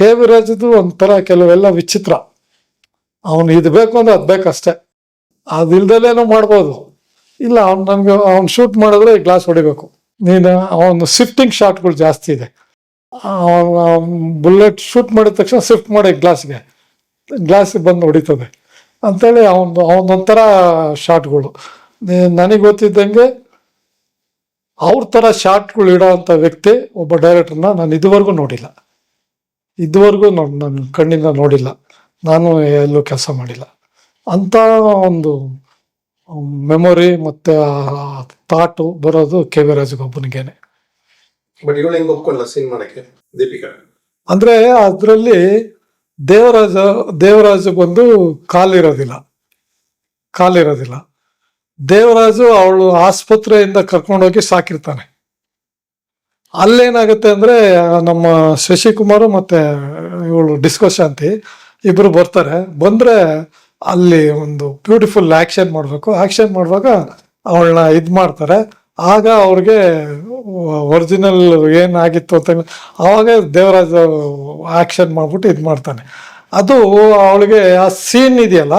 K V ರಾಜದು ಒಂಥರ ಕೆಲವೆಲ್ಲ ವಿಚಿತ್ರ. ಅವನು ಇದು ಬೇಕು ಅಂದ್ರೆ ಅದು ಬೇಕಷ್ಟೇ. ಅದಿಲ್ದಲೇನೋ ಮಾಡ್ಬೋದು. ಇಲ್ಲ, ಅವ್ನು ನನಗೆ ಅವ್ನು ಶೂಟ್ ಮಾಡಿದ್ರೆ ಗ್ಲಾಸ್ ಹೊಡಿಬೇಕು. ನೀನು ಅವನು ಶಿಫ್ಟಿಂಗ್ ಶಾಟ್ಗಳು ಜಾಸ್ತಿ ಇದೆ. ಬುಲೆಟ್ ಶೂಟ್ ಮಾಡಿದ ತಕ್ಷಣ ಶಿಫ್ಟ್ ಮಾಡಿ ಗ್ಲಾಸ್ಗೆ ಗ್ಲಾಸ್ ಬಂದು ಹೊಡಿತದೆ. ಅಂತೇಳಿ ಅವನು ಅವನೊಂಥರ ಶಾಟ್ಗಳು ನನಗೆ ಗೊತ್ತಿದ್ದಂಗೆ ಅವ್ರ ಥರ ಶಾಟ್ಗಳು ಇಡೋ ಅಂಥ ವ್ಯಕ್ತಿ ಒಬ್ಬ ಡೈರೆಕ್ಟರ್ನ ನಾನು ಇದುವರೆಗೂ ನೋಡಿಲ್ಲ. ಇದುವರೆಗೂ ನಾನು ನನ್ನ ಕಣ್ಣಿಂದ ನೋಡಿಲ್ಲ. ನಾನು ಎಲ್ಲೂ ಕೆಲಸ ಮಾಡಿಲ್ಲ. ಅಂತ ಒಂದು ಮೆಮೊರಿ ಮತ್ತೆ ಥಾಟು ಬರೋದು ಕೆ ವಿ ರಾಜಗೊಬ್ಬನಿಗೇನೆ ಬಟ್ ಇವಳು ಹೆಂಗ್ ಒಪ್ಕೊಳ್ಳ ಸೀನ್ ಮಾಡಕ್ಕೆ ದೀಪಿಕಾ? ಅಂದರೆ ಅದರಲ್ಲಿ ದೇವರಾಜ ದೇವರಾಜ ಬಂದು ಕಾಲಿರೋದಿಲ್ಲ. ಕಾಲಿರೋದಿಲ್ಲ. ದೇವರಾಜು ಅವಳು ಆಸ್ಪತ್ರೆಯಿಂದ ಕರ್ಕೊಂಡೋಗಿ ಸಾಕಿರ್ತಾನೆ. ಅಲ್ಲೇನಾಗುತ್ತೆ ಅಂದ್ರೆ ನಮ್ಮ ಶಶಿಕುಮಾರ್ ಮತ್ತೆ ಇವಳು ಡಿಸ್ಕೋ ಶಾಂತಿ ಇಬ್ರು ಬರ್ತಾರೆ. ಬಂದ್ರೆ ಅಲ್ಲಿ ಒಂದು ಬ್ಯೂಟಿಫುಲ್ ಆಕ್ಷನ್ ಮಾಡಬೇಕು. ಆಕ್ಷನ್ ಮಾಡುವಾಗ ಅವಳನ್ನ ಇದು ಮಾಡ್ತಾರೆ. ಆಗ ಅವ್ರಿಗೆ ಒರಿಜಿನಲ್ ಏನಾಗಿತ್ತು ಅಂತ ಆವಾಗ ದೇವರಾಜ ಆಕ್ಷನ್ ಮಾಡ್ಬಿಟ್ಟು ಇದು ಮಾಡ್ತಾನೆ. ಅದು ಅವಳಿಗೆ ಆ ಸೀನ್ ಇದೆಯಲ್ಲ,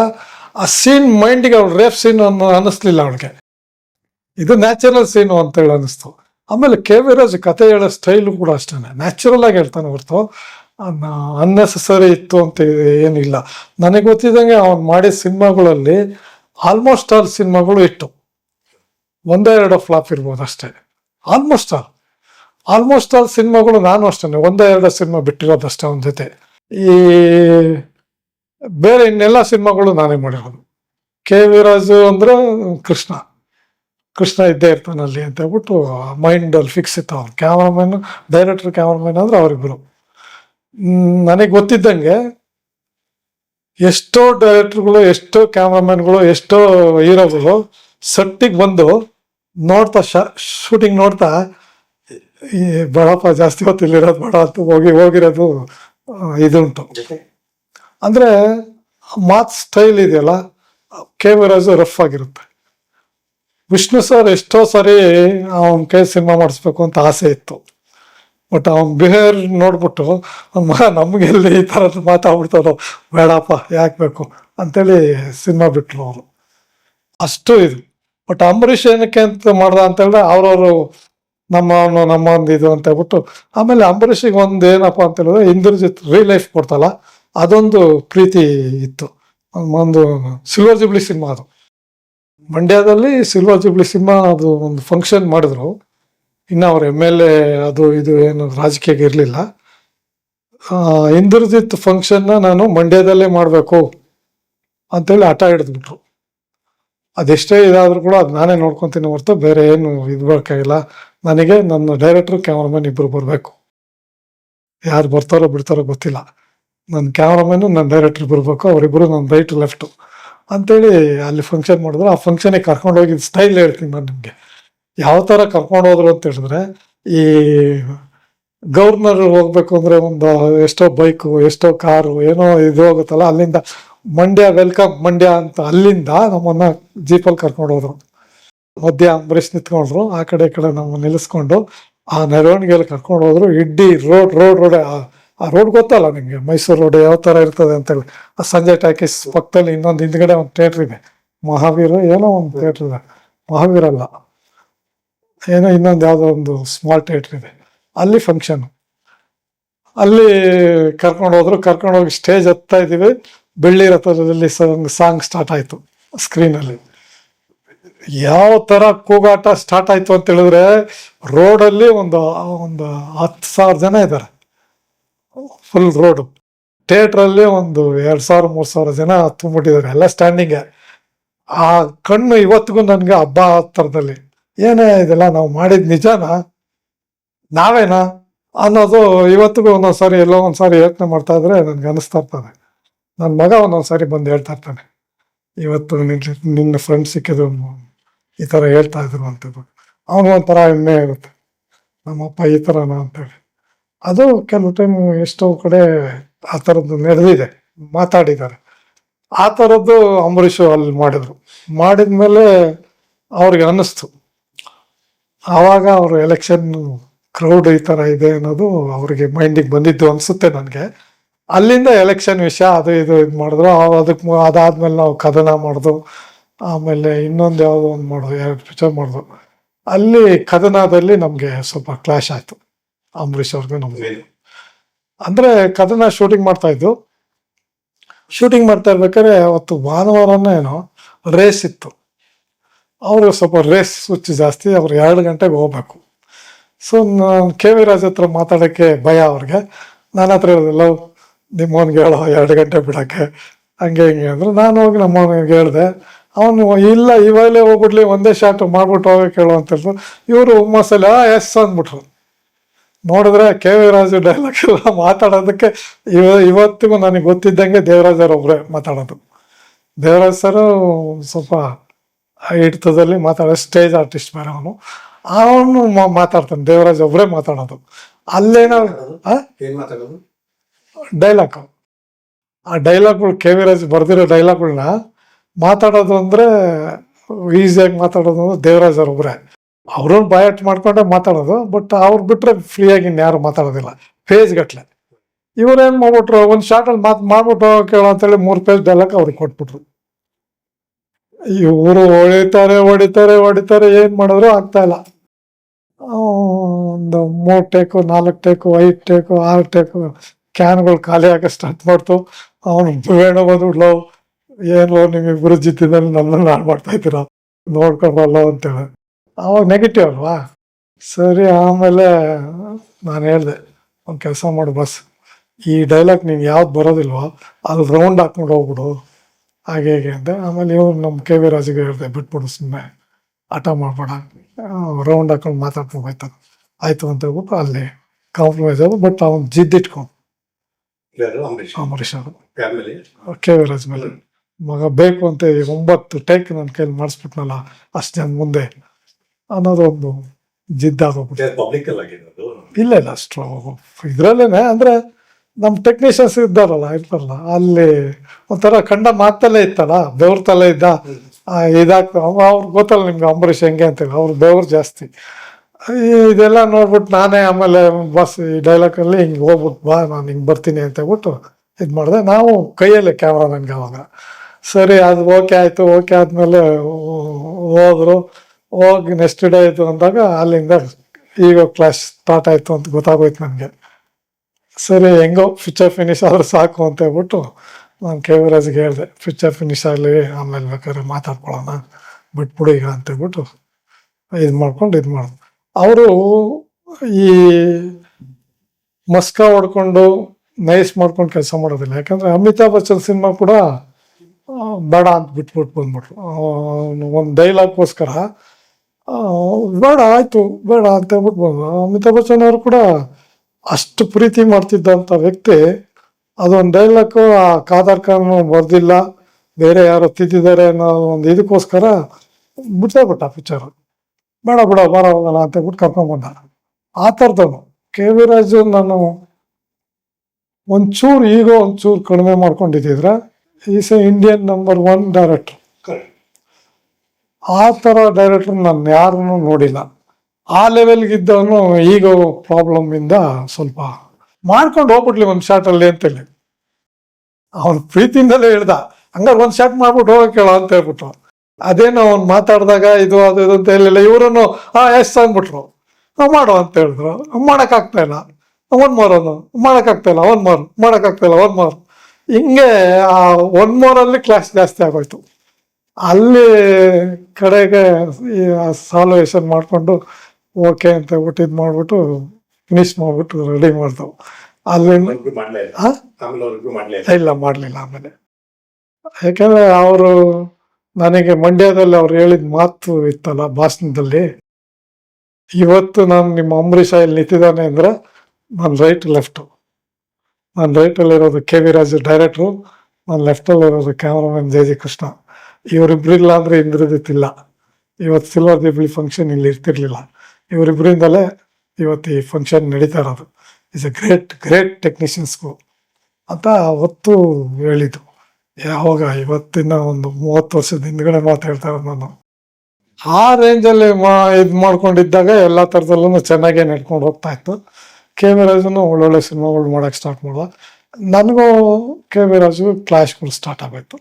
ಆ ಸೀನ್ ಮೈಂಡಿಗೆ ಅವಳು ರೇಪ್ ಸೀನ್ ಅನ್ನೋ ಅನ್ನಿಸ್ಲಿಲ್ಲ ಅವಳಿಗೆ. ಇದು ನ್ಯಾಚುರಲ್ ಸೀನು ಅಂತೇಳಿ ಅನ್ನಿಸ್ತು ಆಮೇಲೆ ಕೆ ವಿ ರಾಜ್ ಕತೆ ಹೇಳೋ ಸ್ಟೈಲು ಕೂಡ ಅಷ್ಟೇ ನ್ಯಾಚುರಲ್ ಆಗಿ ಹೇಳ್ತಾನೆ ಹೊರತು. ಅನ್ನೆಸೆಸರಿ ಇತ್ತು ಅಂತ ಏನಿಲ್ಲ. ನನಗೆ ಗೊತ್ತಿದ್ದಂಗೆ ಅವನು ಮಾಡಿದ ಸಿನಿಮಾಗಳಲ್ಲಿ ಆಲ್ಮೋಸ್ಟ್ ಆಲ್ ಸಿನಿಮಾಗಳು ಇಟ್ಟು ಒಂದೇ ಎರಡು ಫ್ಲಾಪ್ ಇರ್ಬೋದು ಅಷ್ಟೇ. ಆಲ್ಮೋಸ್ಟ್ ಆಲ್ ಆಲ್ಮೋಸ್ಟ್ ಆಲ್ ಸಿನಿಮಾಗಳು ನಾನು ಅಷ್ಟೇ ಒಂದೇ ಎರಡು ಸಿನಿಮಾ ಬಿಟ್ಟಿರೋದಷ್ಟೇ ಅವನ ಜೊತೆ. ಈ ಬೇರೆ ಇನ್ನೆಲ್ಲ ಸಿನಿಮಾಗಳು ನಾನೇ ಮಾಡಿರೋದು. ಕೆ ವಿ ರಾಜು ಅಂದ್ರೆ ಕೃಷ್ಣ. ಕೃಷ್ಣ ಇದ್ದೇ ಇರ್ತಾನಲ್ಲಿ ಅಂತ ಹೇಳ್ಬಿಟ್ಟು ಮೈಂಡಲ್ಲಿ ಫಿಕ್ಸ್ ಇತ್ತು ಅವ್ನು. ಕ್ಯಾಮ್ರಾಮನ್ ಡೈರೆಕ್ಟರ್ ಕ್ಯಾಮ್ರಾಮನ್ ಅಂದ್ರೆ ಅವರಿಬ್ಬರು ನನಗೆ ಗೊತ್ತಿದ್ದಂಗೆ ಎಷ್ಟೋ ಡೈರೆಕ್ಟರ್ಗಳು ಎಷ್ಟೋ ಕ್ಯಾಮ್ರಾಮನ್ಗಳು ಎಷ್ಟೋ ಹೀರೋಗಳು ಸಟ್ಟಿಗೆ ಬಂದು ನೋಡ್ತಾ ಶೂಟಿಂಗ್ ನೋಡ್ತಾ ಈ ಬಡಪ್ಪ ಜಾಸ್ತಿ ಹೊತ್ತು ಇಲ್ಲಿರೋದು ಬೇಡ ಅಂತ ಹೋಗಿ ಹೋಗಿರೋದು ಇದುಂಟು ಅಂದರೆ ಮಾತ್ ಸ್ಟೈಲ್ ಇದೆಯಲ್ಲ ಕ್ಯಾಮರಾಸು ರಫ್ ಆಗಿರುತ್ತೆ. ವಿಷ್ಣು ಸರ್ ಎಷ್ಟೋ ಸರಿ ಅವನ ಕೈ ಸಿನಿಮಾ ಮಾಡಿಸ್ಬೇಕು ಅಂತ ಆಸೆ ಇತ್ತು. ಬಟ್ ಅವನ ಬಿಹೇವಿಯರ್ ನೋಡ್ಬಿಟ್ಟು ಮಗ ನಮ್ಗೆ ಎಲ್ಲಿ ಈ ಥರದ್ದು ಮಾತಾಡ್ಬಿಡ್ತಾರೋ? ಬೇಡಪ್ಪ, ಯಾಕೆ ಬೇಕು? ಅಂತೇಳಿ ಸಿನಿಮಾ ಬಿಟ್ಟರು ಅವರು. ಅಷ್ಟು ಇದು. ಬಟ್ ಅಂಬರೀಷ್ ಏನಕ್ಕೆ ಅಂತ ಮಾಡ್ದ ಅಂತ ಹೇಳಿದ್ರೆ ಅವ್ರವ್ರು ನಮ್ಮ, ಅವ್ನು ನಮ್ಮ ಒಂದು ಇದು ಅಂತ ಹೇಳ್ಬಿಟ್ಟು, ಆಮೇಲೆ ಅಂಬರೀಷಿಗೆ ಒಂದು ಏನಪ್ಪ ಅಂತ ಹೇಳಿದ್ರೆ, ಇಂದ್ರಜಿತ್ ರೀಲ್ ಲೈಫ್ ಕೊಡ್ತಲ್ಲ, ಅದೊಂದು ಪ್ರೀತಿ ಇತ್ತು. ಒಂದು ಸಿಲ್ವರ್ ಜುಬ್ಲಿ ಸಿನಿಮಾ ಅದು. ಮಂಡ್ಯದಲ್ಲಿ ಸಿಲ್ವರ್ ಜುಬ್ಲಿ ಸಿಂಹ ಅದು ಒಂದು ಫಂಕ್ಷನ್ ಮಾಡಿದ್ರು. ಇನ್ನು ಅವ್ರ ಎಂ ಎಲ್ ಎ ಅದು ಇದು ಏನು ರಾಜಕೀಯಕ್ಕೆ ಇರಲಿಲ್ಲ. ಇಂದ್ರಜಿತ್ ಫಂಕ್ಷನ್ನ ನಾನು ಮಂಡ್ಯದಲ್ಲೇ ಮಾಡಬೇಕು ಅಂತೇಳಿ ಹಠ ಹಿಡಿದ್ಬಿಟ್ರು. ಅದೆಷ್ಟೇ ಇದಾದರೂ ಕೂಡ ಅದು ನಾನೇ ನೋಡ್ಕೊತೀನಿ ಹೊರತು ಬೇರೆ ಏನು ಇದು ಬೇಕಾಗಿಲ್ಲ ನನಗೆ ನನ್ನ ಡೈರೆಕ್ಟ್ರು ಕ್ಯಾಮ್ರಾಮನ್ ಇಬ್ಬರು ಬರಬೇಕು. ಯಾರು ಬರ್ತಾರೋ ಬಿಡ್ತಾರೋ ಗೊತ್ತಿಲ್ಲ. ನನ್ನ ಕ್ಯಾಮ್ರಾಮನ್ನು ನನ್ನ ಡೈರೆಕ್ಟ್ರು ಬರಬೇಕು ಅವರಿಬ್ಬರು ನನ್ನ ರೈಟ್ ಲೆಫ್ಟು ಅಂತೇಳಿ ಅಲ್ಲಿ ಫಂಕ್ಷನ್ ಮಾಡಿದ್ರು. ಆ ಫಂಕ್ಷನಿಗೆ ಕರ್ಕೊಂಡು ಹೋಗಿದ್ದ ಸ್ಟೈಲ್ ಹೇಳ್ತೀನಿ ನಾನು ನಿಮಗೆ. ಯಾವ ಥರ ಕರ್ಕೊಂಡು ಹೋದ್ರು ಅಂತ ಹೇಳಿದ್ರೆ, ಈ ಗವರ್ನರ್ ಹೋಗ್ಬೇಕು ಅಂದರೆ ಒಂದು ಎಷ್ಟೋ ಬೈಕು, ಎಷ್ಟೋ ಕಾರು, ಏನೋ ಇದು ಹೋಗುತ್ತಲ್ಲ, ಅಲ್ಲಿಂದ ಮಂಡ್ಯ, ವೆಲ್ಕಮ್ ಮಂಡ್ಯ ಅಂತ ಅಲ್ಲಿಂದ ನಮ್ಮನ್ನು ಜೀಪಲ್ಲಿ ಕರ್ಕೊಂಡು ಹೋದ್ರು. ಮಧ್ಯ ಅಂಬರೀಷ್ ನಿಂತ್ಕೊಂಡ್ರು, ಆ ಕಡೆ, ಈ ಕಡೆ ನಮ್ಮ ನಿಲ್ಲಿಸ್ಕೊಂಡು ಆ ಮೆರವಣಿಗೆಯಲ್ಲಿ ಕರ್ಕೊಂಡು ಹೋದ್ರು. ಇಡ್ಡಿ ರೋಡ್ ರೋಡ್ ರೋಡ್ ಆ ರೋಡ್ ಗೊತ್ತಲ್ಲ ನಿಮಗೆ? ಮೈಸೂರು ರೋಡ್ ಯಾವ ತರ ಇರ್ತದೆ ಅಂತ ಹೇಳಿ. ಆ ಸಂಜಯ್ ಟಾಕೀಸ್ ಪಕ್ಕದಲ್ಲಿ ಇನ್ನೊಂದು ಹಿಂದ್ಗಡೆ ಒಂದು ಥಿಯೇಟ್ರ್ ಇದೆ. ಮಹಾವೀರ ಏನೋ ಒಂದು ಥಿಯೇಟ್ರ್ ಇದೆ. ಮಹಾವೀರ ಅಲ್ಲ. ಏನೋ ಇನ್ನೊಂದು ಯಾವುದೋ ಒಂದು ಸ್ಮಾಲ್ ಥಿಯೇಟ್ರ್ ಇದೆ. ಅಲ್ಲಿ ಫಂಕ್ಷನ್ ಅಲ್ಲಿ ಕರ್ಕೊಂಡು ಹೋದ್ರು, ಕರ್ಕೊಂಡು ಹೋಗಿ ಸ್ಟೇಜ್ ಹತ್ತಾ ಇದೀವಿ ಬೆಳ್ಳಿ ರಥದಲ್ಲಿ ಸಾಂಗ್ ಸ್ಟಾರ್ಟ್ ಆಯ್ತು ಸ್ಕ್ರೀನಲ್ಲಿ ಯಾವ ತರ ಕೂಗಾಟ ಸ್ಟಾರ್ಟ್ ಆಯ್ತು ಅಂತ ಹೇಳಿದ್ರೆ ರೋಡಲ್ಲಿ ಒಂದು ಒಂದು ಹತ್ತು ಸಾವಿರ ಜನ ಇದ್ದಾರೆ. ಫುಲ್ ರೋಡು ಥಿಯೇಟ್ರಲ್ಲಿ ಒಂದು ಎರಡು ಸಾವಿರ, ಮೂರು ಸಾವಿರ ಜನ ತುಂಬಿಟ್ಟಿದ್ದಾರೆ, ಎಲ್ಲ ಸ್ಟ್ಯಾಂಡಿಂಗ್ ಆ ಕಣ್ಣು ಇವತ್ತಿಗೂ ನನಗೆ ಹಬ್ಬ ಥರದಲ್ಲಿ. ಏನೇ ಇದೆಲ್ಲ ನಾವು ಮಾಡಿದ ನಿಜನಾ? ನಾವೇನಾ? ಅನ್ನೋದು ಇವತ್ತಿಗೂ ಒಂದೊಂದ್ಸಾರಿ ಎಲ್ಲೋ ಒಂದ್ಸಾರಿ ಯೋಚನೆ ಮಾಡ್ತಾ ಇದ್ರೆ ನನ್ಗೆ ಅನಿಸ್ತಾ ಇರ್ತದೆ. ನನ್ನ ಮಗ ಒಂದೊಂದ್ಸಾರಿ ಬಂದು ಹೇಳ್ತಾ ಇರ್ತಾನೆ. ಇವತ್ತು ನಿನ್ನ ನಿನ್ನ ಫ್ರೆಂಡ್ ಸಿಕ್ಕಿದ್ರು ಈ ಥರ ಹೇಳ್ತಾ ಇದ್ರು ಅಂತ. ಅವನು ಒಂಥರ ಹೆಮ್ಮೆ ಇರುತ್ತೆ. ನಮ್ಮಪ್ಪ ಈ ಥರನಾ ಅಂತೇಳಿ. ಅದು ಕೆಲವು ಟೈಮ್ ಎಷ್ಟೋ ಕಡೆ ಆ ಥರದ್ದು ನಡೆದಿದೆ, ಮಾತಾಡಿದ್ದಾರೆ. ಆ ಥರದ್ದು ಅಂಬರೀಷು ಅಲ್ಲಿ ಮಾಡಿದ್ರು. ಮೇಲೆ ಅವ್ರಿಗೆ ಅನ್ನಿಸ್ತು. ಆವಾಗ ಅವರು ಎಲೆಕ್ಷನ್ ಕ್ರೌಡ್ ಈ ಥರ ಇದೆ ಅನ್ನೋದು ಅವರಿಗೆ ಮೈಂಡಿಗೆ ಬಂದಿದ್ದು ಅನಿಸುತ್ತೆ ನನಗೆ. ಅಲ್ಲಿಂದ ಎಲೆಕ್ಷನ್ ವಿಷಯ ಅದು ಇದು ಇದು ಮಾಡಿದ್ರು. ಅದಕ್ಕೆ ಅದಾದ್ಮೇಲೆ ನಾವು ಕದನ ಮಾಡಿದ್ವು ಆಮೇಲೆ ಇನ್ನೊಂದು ಯಾವುದೋ ಒಂದು ಮಾಡೋದು, ಎರಡು ಪಿಕ್ಚರ್ ಮಾಡಿದ್ವು ಅಲ್ಲಿ ಕದನದಲ್ಲಿ ನಮಗೆ ಸ್ವಲ್ಪ ಕ್ಲಾಶ್ ಆಯ್ತು. ಅಂಬರೀಷ್ ಅವ್ರಿಗೂ ನಮ್ದು? ಅಂದ್ರೆ ಕದನ ಶೂಟಿಂಗ್ ಮಾಡ್ತಾ ಇದ್ದು. ಶೂಟಿಂಗ್ ಮಾಡ್ತಾ ಇರ್ಬೇಕಾದ್ರೆ ಅವತ್ತು ಭಾನುವಾರನೇ ಏನೋ ರೇಸ್ ಇತ್ತು. ಅವರು ಸ್ವಲ್ಪ ರೇಸ್ ಹುಚ್ಚು ಜಾಸ್ತಿ ಅವ್ರು ಎರಡು ಗಂಟೆಗೆ ಹೋಗ್ಬೇಕು. ಸೊ ನಾನು ಕೆ ವಿ ರಾಜ್ ಹತ್ರ ಮಾತಾಡೋಕ್ಕೆ ಭಯ ಅವ್ರಿಗೆ. ನನ್ನ ಹತ್ರ ಹೇಳಿದೆ ನಿಮ್ಮವನ್ಗೆ ಹೇಳೋ ಎರಡು ಗಂಟೆ ಬಿಡೋಕ್ಕೆ ಹಂಗೆ ಹಿಂಗೆ ಅಂದ್ರೆ. ನಾನು ಹೋಗಿ ನಮ್ಮವನಿಗೆ ಹೇಳಿದೆ ಅವನು ಇಲ್ಲ ಇವಾಗಲೇ ಹೋಗ್ಬಿಡ್ಲಿ ಒಂದೇ ಶಾಟ್ ಮಾಡ್ಬಿಟ್ಟು ಹೋಗಕ್ಕೆ ಹೇಳು ಅಂತ ಹೇಳಿದ್ರು. ಇವರು ಹುಮ್ಮಸ್ಸಲ್ಲಿ ಆ ಎಸ್ ಅಂದ್ಬಿಟ್ರು. ನೋಡಿದ್ರೆ ಕೆ ವಿ ರಾಜು ಡೈಲಾಗ್ ಎಲ್ಲ ಮಾತಾಡೋದಕ್ಕೆ ಇವ ಇವತ್ತಿಗೂ ನನಗೆ ಗೊತ್ತಿದ್ದಂಗೆ ದೇವರಾಜ್ ಒಬ್ಬರೇ ಮಾತಾಡೋದು. ದೇವರಾಜ್ ಸರ್ ಸ್ವಲ್ಪ ಹಿಡಿತದಲ್ಲಿ ಮಾತಾಡೋ ಸ್ಟೇಜ್ ಆರ್ಟಿಸ್ಟ್ ಬೇರೆ ಅವನು. ಅವನು ಮಾತಾಡ್ತಾನೆ ದೇವರಾಜ್ ಒಬ್ಬರೇ ಮಾತಾಡೋದು. ಅಲ್ಲೇನೋ ಡೈಲಾಗ್. ಆ ಡೈಲಾಗ್ಗಳು ಕೆ ವಿ ರಾಜ್ ಬರ್ದಿರೋ ಡೈಲಾಗ್ಗಳನ್ನ ಮಾತಾಡೋದು ಅಂದರೆ ಈಸಿಯಾಗಿ ಮಾತಾಡೋದು ಅಂದ್ರೆ ದೇವರಾಜ್ ಅವ್ರು ಅವ್ರನ್ನ ಬಯಟ್ ಮಾಡ್ಕೊಂಡೆ ಮಾತಾಡೋದು ಬಟ್ ಅವ್ರು ಬಿಟ್ರೆ ಫ್ರೀಯಾಗಿ ಇನ್ಯಾರು ಮಾತಾಡೋದಿಲ್ಲ. ಪೇಜ್ ಗಟ್ಲೆ. ಇವ್ರೇನ್ ಮಾಡ್ಬಿಟ್ರು, ಒಂದು ಶಾರ್ಟಲ್ಲಿ ಮಾತು, ಮಾಡ್ಬಿಟ್ಟು ಕೇಳೋ ಅಂತೇಳಿ ಮೂರು ಪೇಜ್ ಡೈಲಾಗ್ ಅವ್ರಿಗೆ ಕೊಟ್ಬಿಟ್ರು. ಇವರು ಹೊಡಿತಾರೆ ಹೊಡಿತಾರೆ ಹೊಡಿತಾರೆ, ಏನು ಮಾಡಿದ್ರು ಆಗ್ತಾ ಇಲ್ಲ. ಒಂದು ಮೂರು ಟೇಕು ನಾಲ್ಕು ಟೇಕು ಐದು ಟೇಕು ಆರು ಟೇಕು ಕ್ಯಾನ್ಗಳು ಖಾಲಿ ಹಾಕಿ ಸ್ಟಾರ್ಟ್ ಮಾಡ್ತು. ಅವನು ಬೇಡ ಬಂದ್ಬಿಡ್ಲು ಏನು ನಿಮ್ಮಿಬ್ಬರು ಜಿತ್ತಿದ್ದಲ್ಲಿ ನನ್ನನ್ನು ಹಾಳು ಮಾಡ್ತಾ ಇದ್ದೀರಾ? ನೋಡ್ಕೊಂಡ್ರಲ್ಲ ಅಂತೇಳಿ. ಅವಾಗ ನೆಗೆಟಿವ್ ಅಲ್ವಾ? ಸರಿ ಆಮೇಲೆ ನಾನು ಹೇಳಿದೆ ಒಂದು ಕೆಲಸ ಮಾಡು ಬಸ್ ಈ ಡೈಲಾಗ್ ನೀನು ಯಾವ್ದು ಬರೋದಿಲ್ವೋ ಅದು ರೌಂಡ್ ಹಾಕೊಂಡು ಹೋಗ್ಬಿಡು. ಹಾಗೆ ಹೇಗೆ ಅಂದೆ ಆಮೇಲೆ ಇವ್ರು ನಮ್ಮ ಕೆ ವಿ ರಾಜಿಗೆ ಹೇಳಿದೆ ಬಿಟ್ಬಿಡು ಸುಮ್ಮನೆ ಆಟ ಮಾಡಬೇಡ. ರೌಂಡ್ ಹಾಕೊಂಡು ಮಾತಾಡ್ಕೊಂಡು ಹೋಯ್ತಾನೆ ಆಯ್ತು ಅಂತ ಹೇಳ್ಬಿಟ್ಟು ಅಲ್ಲಿ ಕಾಂಪ್ರಮೈಸ್ ಆದ್ರು ಬಟ್ ಅವ್ನು ಜಿದ್ದಿಟ್ಕೊಂಡು ಅಂಬರೀಷ್. ಅವರು. ಕೆ ವಿ ರಾಜ್ ಮೇಲೆ. ಮಗ ಬೇಕು ಅಂತ ಒಂಬತ್ತು ಟೇಕ್ ನನ್ನ ಕೈಲಿ ಮಾಡಿಸ್ಬಿಟ್ನಲ್ಲ ಅಷ್ಟು ಜನ ಮುಂದೆ. ಅನ್ನೋದು ಒಂದು ಜಿದ್ದಾಗೋಗ್ಬಿಟ್ಟು ಪಬ್ಲಿಕ್ ಅಲ್ಲಿ ಆಗಿರೋದು ಇಲ್ಲ ಇಲ್ಲ ಸ್ಟ್ರಾಂಗ್ ಇದ್ರಲ್ಲೇನೆ ಅಂದ್ರೆ ನಮ್ಮ ಟೆಕ್ನಿಷಿಯನ್ಸ್ ಇದ್ದಾರಲ್ಲ ಇರ್ತಾರಲ್ಲ ಅಲ್ಲಿ ಒಂಥರ ಕಂಡ ಮಾತಲ್ಲೇ ಇತ್ತಲ್ಲ ಬೆವ್ರ ತಲೆ ಇದ್ದ ಇದಾಗ್ತಾ ಅವ್ರಿಗೆ ಗೊತ್ತಲ್ಲ ನಿಮ್ಗೆ ಅಂಬರೀಷ್ ಹೆಂಗೆ ಅಂತೇಳಿ ಅವ್ರು ಬೆವ್ರು ಜಾಸ್ತಿ. ಇದೆಲ್ಲ ನೋಡ್ಬಿಟ್ಟು ನಾನೇ ಆಮೇಲೆ ಬಸ್ ಈ ಡೈಲಾಗಲ್ಲಿ ಹಿಂಗೆ ಹೋಗ್ಬಿಟ್ಟು ಬಾ ನಾನು ಹಿಂಗೆ ಬರ್ತೀನಿ ಅಂತ ಹೇಳ್ಬಿಟ್ಟು ಇದು ಮಾಡಿದೆ. ನಾವು ಕೈಯಲ್ಲೇ ಕ್ಯಾಮ್ರಾ ನನಗೆ ಅವಾಗ ಸರಿ ಅದು ಓಕೆ ಆಯಿತು ಓಕೆ ಆದಮೇಲೆ ಹೋದ್ರು. ಹೋಗಿ ನೆಕ್ಸ್ಟ್ ಡೇ ಆಯಿತು ಅಂದಾಗ ಅಲ್ಲಿಂದ ಈಗ ಕ್ಲಾಸ್ ಸ್ಟಾರ್ಟ್ ಆಯಿತು ಅಂತ ಗೊತ್ತಾಗೋಯ್ತು ನನಗೆ. ಸರಿ, ಹೆಂಗೋ ಫ್ಯೂಚರ್ ಫಿನಿಶ್ ಆದ್ರೆ ಸಾಕು ಅಂತ ಹೇಳ್ಬಿಟ್ಟು ನಾನು ಕೆ ವಿರಾಜ್ಗೆ ಹೇಳಿದೆ ಫ್ಯೂಚರ್ ಫಿನಿಶ್ ಆಗಲಿ, ಆಮೇಲೆ ಬೇಕಾದ್ರೆ ಮಾತಾಡ್ಕೊಳ್ಳೋಣ, ಬಿಟ್ಬಿಡು ಈಗ ಅಂತ ಹೇಳ್ಬಿಟ್ಟು ಇದು ಮಾಡ್ಕೊಂಡು ಇದು ಮಾಡೋದು. ಅವರು ಈ ಮಸ್ಕ ಹೊಡ್ಕೊಂಡು ನೈಸ್ ಮಾಡ್ಕೊಂಡು ಕೆಲಸ ಮಾಡೋದಿಲ್ಲ. ಯಾಕಂದ್ರೆ ಅಮಿತಾಬ್ ಬಚ್ಚನ್ ಸಿನಿಮಾ ಕೂಡ ಬೇಡ ಅಂತ ಬಿಟ್ಬಿಟ್ಟು ಬಂದ್ಬಿಟ್ರು. ಒಂದು ಡೈಲಾಗ್ಗೋಸ್ಕರ ಬೇಡ, ಆಯ್ತು, ಬೇಡ ಅಂತ ಹೇಳ್ಬಿಟ್ಟು ಬಂದ ಅಮಿತಾಬ್ ಬಚ್ಚನ್ ಅವರು ಕೂಡ ಅಷ್ಟು ಪ್ರೀತಿ ಮಾಡ್ತಿದ್ದಂಥ ವ್ಯಕ್ತಿ. ಅದೊಂದು ಡೈಲಾಗ್ ಆ ಕಾದರ್ ಖಾನ್ ಬರ್ದಿಲ್ಲ, ಬೇರೆ ಯಾರೋ ತಿದ್ದಿದ್ದಾರೆ ಅನ್ನೋ ಒಂದು ಇದಕ್ಕೋಸ್ಕರ ಬಿಡ್ತಾ ಬಿಟ್ಟ ಪಿಕ್ಚರ್ ಬೇಡ, ಬಿಡ, ಬರ ಹೋಗಲ್ಲ ಅಂತ ಹೇಳ್ಬಿಟ್ಟು ಕರ್ಕೊಂಡ್ಬಂದ. ಆ ಥರದವನು. ಕೆ ವಿ ರಾಜು ನಾನು ಒಂಚೂರು ಈಗ ಒಂಚೂರು ಕಡಿಮೆ ಮಾಡ್ಕೊಂಡಿದ್ದಿದ್ರೆ, is a Indian number one director ಆ ಥರ ಡೈರೆಕ್ಟರ್ ನಾನು ಯಾರನ್ನು ನೋಡಿಲ್ಲ. ಆ ಲೆವೆಲ್ಗೆ ಇದ್ದವನು ಈಗ ಪ್ರಾಬ್ಲಮ್ ಇಂದ ಸ್ವಲ್ಪ ಮಾಡ್ಕೊಂಡು ಹೋಗ್ಬಿಡ್ಲಿ ಒಂದು ಶಾರ್ಟಲ್ಲಿ ಅಂತೇಳಿ ಅವನು ಪ್ರೀತಿಯಿಂದಲೇ ಹೇಳ್ದ ಹಂಗಾರೆ ಒಂದು ಶಾರ್ಟ್ ಮಾಡ್ಬಿಟ್ಟು ಹೋಗಕ್ಕೆ ಹೇಳ ಅಂತ ಹೇಳ್ಬಿಟ್ರು. ಅದೇನೋ ಅವ್ನು ಮಾತಾಡಿದಾಗ ಇದು, ಅದು, ಇದು ಅಂತ ಹೇಳಿಲ್ಲ, ಇವರನ್ನು, ಆ, ಎಸ್ ಅಂದ್ಬಿಟ್ರು. ನಾವು ಮಾಡು ಅಂತ ಹೇಳಿದ್ರು. ಮಾಡೋಕ್ಕಾಗ್ತಾ ಇಲ್ಲ. ಒನ್ ಮೋರ್ ಅವನು ಮಾಡೋಕ್ಕಾಗ್ತಾ ಇಲ್ಲ. ಒನ್ ಮೋರ್ ಮಾಡೋಕ್ಕಾಗ್ತಾ ಇಲ್ಲ. ಒನ್ ಮೋರ್ ಹಿಂಗೆ ಆ ಒನ್ ಮೋರಲ್ಲಿ ಕ್ಲಾಸ್ ಜಾಸ್ತಿ ಆಗೋಯ್ತು. ಅಲ್ಲಿ ಕಡೆಗೆ ಸಾಲ್ವೇಷನ್ ಮಾಡಿಕೊಂಡು ಓಕೆ ಅಂತ ಹೇಳ್ಬಿಟ್ಟು ಇದು ಮಾಡಿಬಿಟ್ಟು ಫಿನಿಶ್ ಮಾಡಿಬಿಟ್ಟು ರೆಡಿ ಮಾಡ್ದವು. ಅಲ್ಲಿ ಇಲ್ಲ. ಮಾಡಲಿಲ್ಲ ಆಮೇಲೆ. ಯಾಕಂದ್ರೆ ಅವರು ನನಗೆ ಮಂಡ್ಯದಲ್ಲಿ ಅವ್ರು ಹೇಳಿದ ಮಾತು ಇತ್ತಲ್ಲ ಭಾಷಣದಲ್ಲಿ ಇವತ್ತು ನಾನು ನಿಮ್ಮ ಅಂಬರೀಷ ಇಲ್ಲಿ ನಿಂತಿದ್ದಾನೆ ಅಂದ್ರೆ ನಾನು ರೈಟ್ ಲೆಫ್ಟು ನಾನು ರೈಟಲ್ಲಿರೋದು ಕೆ ವಿ ರಾಜು ಡೈರೆಕ್ಟ್ರು ನಾನು ಲೆಫ್ಟಲ್ಲಿರೋದು ಕ್ಯಾಮ್ರಾಮನ್ ಜೆ ಜಿ ಕೃಷ್ಣ. ಇವರಿಬ್ರಿಲ್ಲ ಅಂದ್ರೆ ಇಂದ್ರದಿತ್ತಿಲ್ಲ ಇವತ್ತು ಸಿಲ್ವರ್ ಜೂಬ್ಲಿ ಫಂಕ್ಷನ್ ಇಲ್ಲಿ ಇರ್ತಿರ್ಲಿಲ್ಲ. ಇವರಿಬ್ಬರಿಂದಲೇ ಇವತ್ತು ಈ ಫಂಕ್ಷನ್ ನಡೀತಾ ಇರೋದು. ಇಸ್ ಎ ಗ್ರೇಟ್ ಗ್ರೇಟ್ ಟೆಕ್ನಿಷಿಯನ್ಸ್ಗೂ ಅಂತ ಅವತ್ತು ಹೇಳಿದ್ದು. ಯಾವಾಗ? ಇವತ್ತಿನ ಒಂದು ಮೂವತ್ತು ವರ್ಷದ ಹಿಂದ್ಗಡೆ ಮಾತಾಡ್ತಾ ಇರೋದು ನಾನು. ಆ ರೇಂಜಲ್ಲಿ ಮಾ ಇದು ಮಾಡ್ಕೊಂಡಿದ್ದಾಗ ಎಲ್ಲ ಥರದಲ್ಲೂ ಚೆನ್ನಾಗೇ ನಡ್ಕೊಂಡು ಹೋಗ್ತಾ ಇತ್ತು. ಕ್ಯಾಮೆರಾಸನ್ನು ಒಳ್ಳೊಳ್ಳೆ ಸಿನಿಮಾಗಳು ಮಾಡೋಕ್ಕೆ ಸ್ಟಾರ್ಟ್ ಮಾಡ್ದ. ನನಗೂ ಕೆ ವಿ ರಾಜು ಕ್ಲಾಶ್ಗಳು ಸ್ಟಾರ್ಟ್ ಆಗೋಯ್ತು